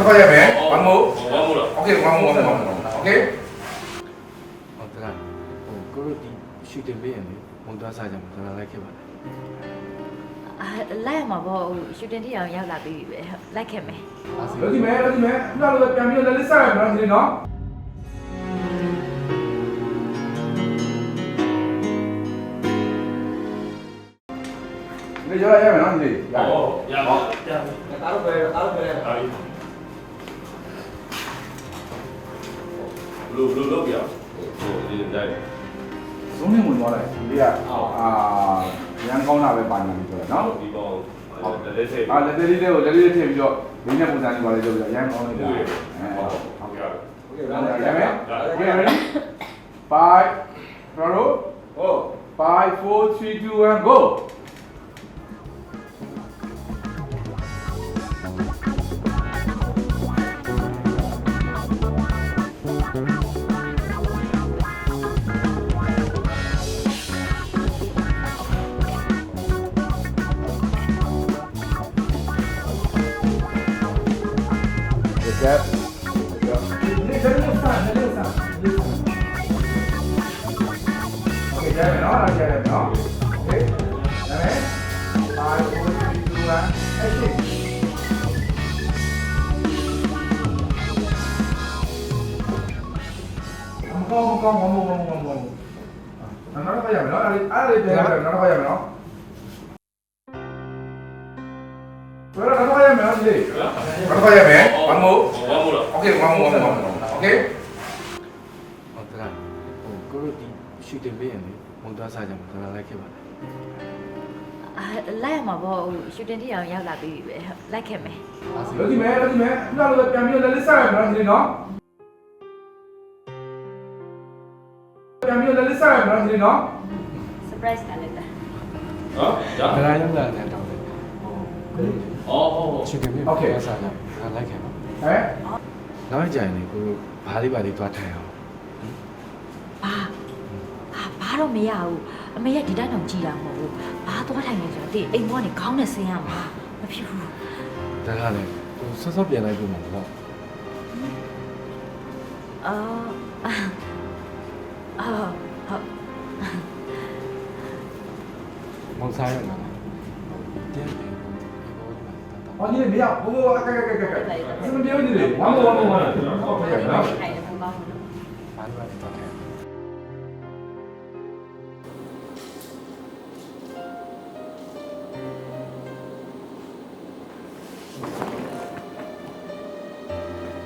တစ်ခါရမယ် one more ဘာမို့လား okay one more one more okay ဟုတ်တယ်ဟိုကိုတို့ဒီရှူတင်ပေးရင်လေမုံသွားစားကြမှာဒါလိုက်ခဲ့ပါလားအာလိုက်ရမှာပေါ့ဟိုရှူတင်တိအောင်ရောက်လာပြီပဲဟုတ်လိုက်ခဲ့မယ်လို့ဒီမဲ့လို့ဒီမဲ့ခုနကပြန်ပြီးတော့လက်စားရမယ်နော်ဒီနော်ဒီရရမယ်နော်ဒီရဟောရပါရတား လို့ပဲတားလို့ပဲ ပါပြီလူလူလောက်ပြဟိုဒီတိုင်း ဇုံးနေဝင်သွားလိုက်ဒီကအာရန်ကောင်းတာပဲပါနေပြီဆိုတော့နော် ဒီကောင်ဟုတ်တယ်လက်ဆက် အာလက်သေးလေးတွေကိုလက်လေးထည့်ပြီးတော့ဒီနဲ့ပုံစံလေးပါလေလုပ်ပြီးရန်ကောင်းလိုက်တာအဲ ဟုတ် ဟုတ် ကဲ့ ကဲ့ โอเค ရ ဒါ မယ် လည်း ရမယ် Okay ready 5 Bravo ဟုတ် 5 4 3 2 1 go Yep. Okay, jab it on, jab it on. Okay, jab it. Five, four, three, two, one. Exit. con con con con con con con con nó nó có dòng nó ai ai đi chơi nó nó có dòng nó 1 action မကောင်းမကောင်းမမမမမနောက်တော့ခရမယ်နော်အဲ့ဒါအဲ့ဒါပြန်ရမယ်နောက်တော့ခရမယ်နော်ဘယ်တော့ခရမယ်နော်ဒီလေးနောက်တော့ခရမယ် one more ဘာမို့လား okay one more one more okay ဟုတ်တယ်ဟိုကိုတို့ဒီရှူတင်ပေးရင်လေမုံသွားစားကြမှာဒါလိုက်ခဲ့ပါလားအာလိုက်ရမှာပေါ့ဟိုရှူတင်တိအောင်ရောက်လာပြီပဲဟုတ်လိုက်ခဲ့မယ်လို့ဒီမဲ့လို့ဒီမဲ့ခုနကပြန်ပြီးတော့လက်စားရမယ်နော်ဒီနော်ပြန်ပြီးတော့လက်စားရမယ်နော်ဒီနော် surprise ကလည်းတာဟောရဒါလာရောက်လာတဲ့တောင်းတယ် ဟိုကိုတို့ဟောဟောရှူတင်ပေးမုံသွားစားကြမှာဒါလိုက်ခဲ့ပါဟဲ့နောက်ကြရင်လေကိုတို့ဘားလေးပါလေးသွားထိုင်အောင်ဘာဟာဘာတော့မရဘူးအမေရဲ့ဒီတိုင်းတော့ကြည်တာမဟုတ်ဘူးဘာသွားထိုင်နေဆိုတော့ဒီအိမ်ဘောကနေခေါင်းနဲ့ဆင်းရမှာမဖြစ်ဘူးဒါကလည်းကိုစောစောပြန်လိုက်ပြီမှာပေါ့အာအာဟုတ်မုံစားရမှာတင်းတယ်ဟောဒီမရဘိုးဘိုးအကဲကဲကဲကဲစမပြောနေလေဝ မ်းမောဝမ်းမောဝမ်းမောဟုတ်ကဲ့နော်ထိုင်တယ်မကောင်းဘူးနော်ဘာလို့လဲတော့တယ်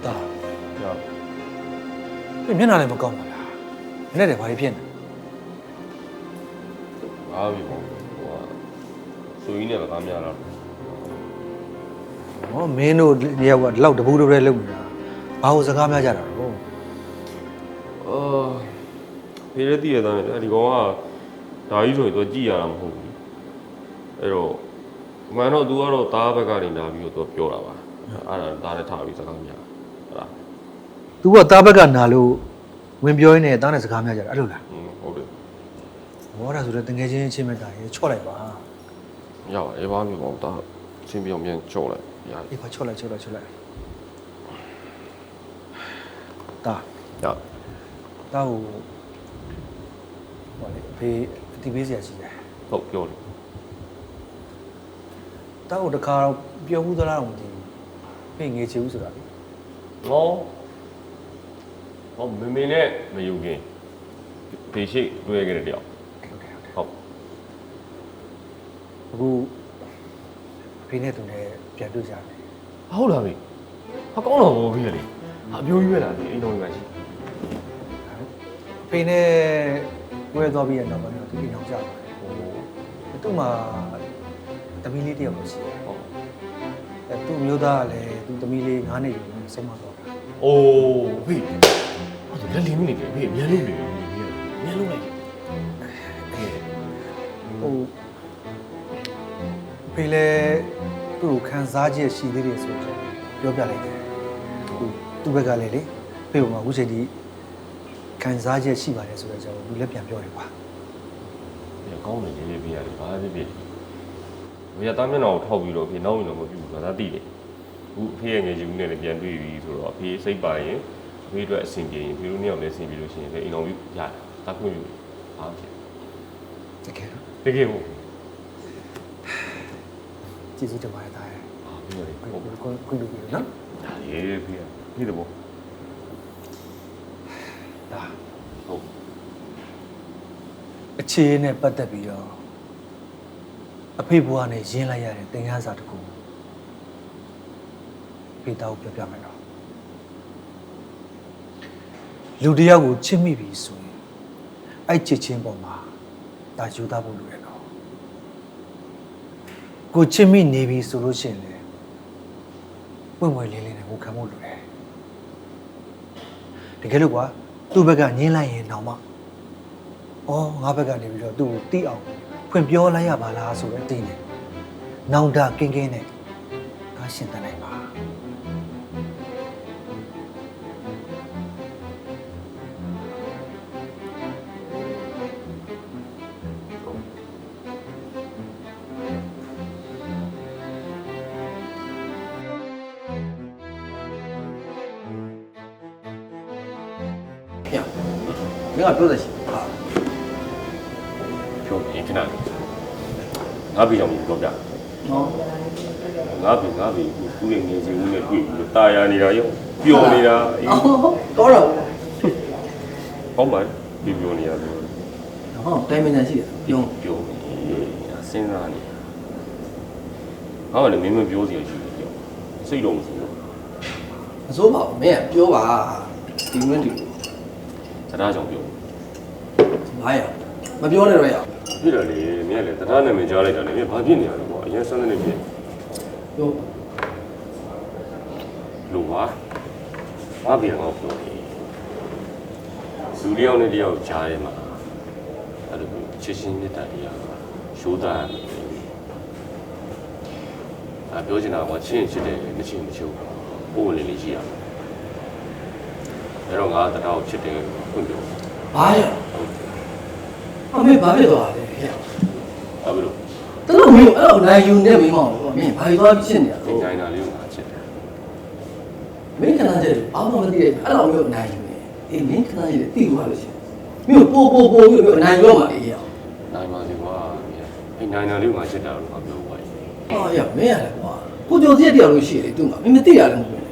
တာရပြမျက်နှာလည်းမကောင်းပါလားနည်းနည်းတည်းဘာဖြစ်နေအားပြီပေါ့ဟိုကဆိုကြီး နဲ့ကကားများလား ဟောမင်းတို့တယောက်ကဒီလောက်တပူးတပရဲလုပ်နေတာဘာလို့စကားများကြတာတော့ အာဖေးရတည်ရတဲ့ဒီကောင်ကဒါကြီးဆိုရင်တော့ကြည်ရတာမဟုတ်ဘူးအဲ့တော့မှန်တော့ तू ကတော့သားဘက်ကနေလာပြီးတော့ပြောတာပါအဲ့ဒါသားနဲ့ထားပြီးစကားများဟုတ်လား तू ကတားဘက်ကနာလို့ဝင်ပြောရင်းနဲ့တားနဲ့စကားများကြတာအဲ့လိုလား อืมဟုတ်တယ် ဘောရဆိုတော့တငယ်ချင်းချင်းမဲ့တာရေချော့လိုက်ပါ ရပါအေးပါမျိုးပေါ့ဒါချင်းပြောင်းပြန်ကြောက်လိုက် ရတယ်အေးပါချော့လိုက်ချော့လိုက်ချော့လိုက်တားရတားကိုဟောလေအဖေအတီးပေးစရာရှိတယ်ဟုတ်ပြောတယ်တားကိုတခါတော့ပြောဘူးသလားတော့မသိဘူးဖေငေချေဘူးဆိုတာလေဟောဟောမမေနဲ့မယူခင်ဖေရှိတွေ့ခဲ့တဲ့တယောက်ဟုတ်ကဲ့ဟုတ်ကဲ့ဟုတ်အခုအ ဖေနဲ့သူနဲ့ပြန်တွေ့ကြတယ်ဟုတ်လားဗျဟာကောင်းတော့ဘောဖေးလေဟာအပြိုးကြီးပဲလားဒီအိမ်တော်ကြီးပဲရှိအဖေနဲ့ဝဲသွားပြီးရတော့ဘာလို့သူအိမ်အောင်ကြတယ်ဟိုသူ့မှာတမီးလေးတယောက်ရှိတယ်ဟုတ်အဲသူ့မျိုးသားကလည်းသူ့သမီးလေး9နှစ်ယူနေဆုံးမသွားတာအိုးဖေးဟိုလက်လင်းနေတယ်ဖေးမြန်လို့နေတယ်မြန်လို့လိုက်တယ်ဟိုဖေလည်း သူ့ကိုခံစားချက်ရှိသေးတယ်ဆိုတော့ပြောပြလိုက်တယ်ဟိုသူ့ဘက်ကလည်းလေဖေကအခုချိန်ဒီခံစားချက်ရှိပါတယ်ဆိုတော့ကျွန်တော်လူလည်းပြန်ပြောတယ်ကွာဒီကောင်းနေလေးလေးဖေးရတယ်ဘာဖြစ်ဖြစ်ဘယ်တားမျက်နှာကိုထောက်ပြီးတော့ဖေးနောက်ရင်တော့မပြဘူးဆိုတာသိတယ်အခုအဖေရဲ့ငယ်ချင်းဦးနဲ့လည်းပြန်တွေ့ပြီဆိုတော့အဖေစိတ်ပါရင်အဖေအတွက်အဆင်ပြေရင်ဖေတို့နှစ်ယောက်လည်းအဆင်ပြေလို့ရှိရင်လည်းအိမ်တော်ကြီးရတယ်တတ်ခွင့်ယူအားဖြင့်တကယ်တော့တကယ်ဟုတ် ကျေးဇူးတင်ပါတယ်တာရဲ့အာပြီးတော့လေခွဟုတ်င့်ပါခွင့်ခွင့်လို့ပြောနော်ဒါရေးဖေးဖေးတော့ဒါဟုတ်အခြေအနေနဲ့ပတ်သက်ပြီးတော့အဖေဘွားနဲ့ရင်းလိုက်ရတဲ့တင်ကားစာတစ်ခုဖေးတောက်ပြောပြမယ်နော်လူတစ်ယောက်ကိုချစ်မိပြီဆိုရင်အဲ့ချစ်ချင်းပေါ်မှာဒါယူသားဖို့လိုရတော့ ကိုချစ်မိနေပြီဆိုလို့ရှိရင်လေပွင့်ပွင့်လင်းလင်းနဲ့ကိုခံဖို့လိုတယ်တကယ်လို့ကွာသူ့ဘက်ကညင်းလိုက်ရင်တော့မှ။အော်ငါဘက်ကနေပြီးတော့သူ့ကိုတိအောင်ဖွင့်ပြောလိုက်ရပါလားဆိုတော့တင်းတယ်။နောင်တကင်းကင်းနဲ့ငါရှင်တန်နိုင်ပါ ပြမင်းကပြောစရာရှိပါပြောရင်ခဏလေးငါပြီးတော့မပြောပြနော်ငါပြီးငါပြီးသူ့ရဲ့ငယ်ချင်းဦးနဲ့တွေ့ပြီးတာယာနေတာရောပျော်နေတာအေးတော့တော့ဟောမလဲပျော်နေရတယ်ဟောတိုင်းမင်းရှိတယ်ပျော်ပျော်နေတာစဉ်းစားနေဟောလေမင်းမပြောစရာရှိတယ်ပျော်စိတ်လုံးမစိုးဘူးမစိုးပါဘူးမင်းကပြောပါဒီမင်းဒီ တရားကြောင့်ပြောဘာရမပြောနဲ့တော့ရဖြစ်တယ်လေမင်းကလည်းတရားနာမည်ကြားလိုက်တာလေမင်းဘာဖြစ်နေရလဲကွာအရင်ဆန်းနေဖြစ်ပြောလို့ပါငါပြန်တော့ပြောနေလူလျောက်နဲ့တယောက်ကြားထဲမှာအဲ့လိုချစ်ချင်းမြတ်တာတရားရှိုးတာနေတယ်အပြောချင်တာကချင်းချစ်တယ်မချင်းမချိုးပို့လေးလေးရှိရမယ် အဲ့တော့ငါတရားကိုချစ်တယ်ဖွင့်ပြောဘာရဟုတ်တယ်အမေဘာဖြစ်သွားလဲဟဲ့ဘာဖြစ်လို့တလို့မင်းအဲ့တော့နိုင်ယူနေမင်းမောင်မင်းဘာသွားဖြစ်နေတာဒီတိုင်းတာလေးကိုငါချစ်တယ်မင်းခဏကျဘာမှမသိရဲ့အဲ့လိုမျိုးနိုင်ယူနေအေးမင်းခဏကျတိသွားလို့ရှိရင်မင်းပို့ပို့ပို့ပြီးနိုင်ရောမှာလေရနိုင်ပါစေကွာအဲ့နိုင်တာလေးကိုငါချစ်တာလို့ငါပြောပါရဲ့ဟောရမင်းရတယ်ကွာကိုကြိုစရက်တရားလို့ရှိတယ်သူ့မှာမင်းမသိရတယ်မဟုတ်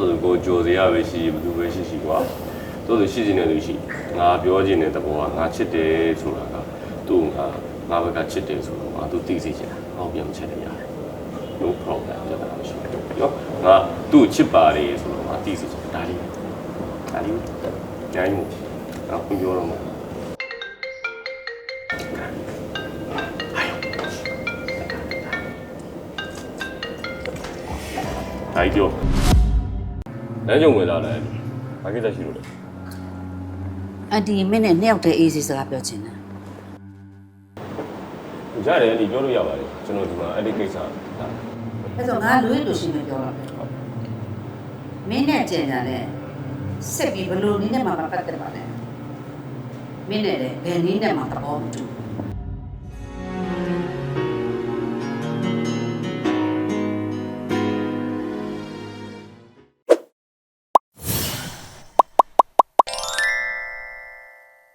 ဘူးတို့ဆိုကိုကြိုစရာပဲရှိဘယ်သူပဲရှိရှိကွာတို့ဆိုရှိနေတယ်လို့ရှိငါပြောခြင်းတဲ့သဘောကငါချစ်တယ်ဆိုတာကသူ့ငါငါဘက်ကချစ်တယ်ဆိုတော့ငါသူသိစေချင်တာဟောပြန်မချစ်တယ်ရတယ် no problem ပြဿနာမရှိဘူးနော်ငါသူ့ချစ်ပါတယ်ဆိုတော့ငါသိစေချင်တာဒါလေးဒါလေးညာရင်မို့နော်ပြောတော့မှာအဲ့ကြော လမ်းကြုံဝင်လာတယ်ဘာကိစ္စရှိလို့လဲအန်တီမင်းနဲ့နှစ်ယောက်တည်းအေးစီစကားပြောချင်တယ်ရတယ်ဒီပြောလို့ရပါတယ်ကျွန်တော်ဒီမှာအဲ့ဒီကိစ္စဒါအဲ့တော့ငါလူရလို့ရှိနေပြောတာပဲမင်းနဲ့ကြင်ကြတဲ့ဆက်ပြီးဘလို့နည်းနဲ့မှမပတ်သက်ပါနဲ့မင်းနဲ့လည်းဘယ်နည်းနဲ့မှသဘောမတူဘူး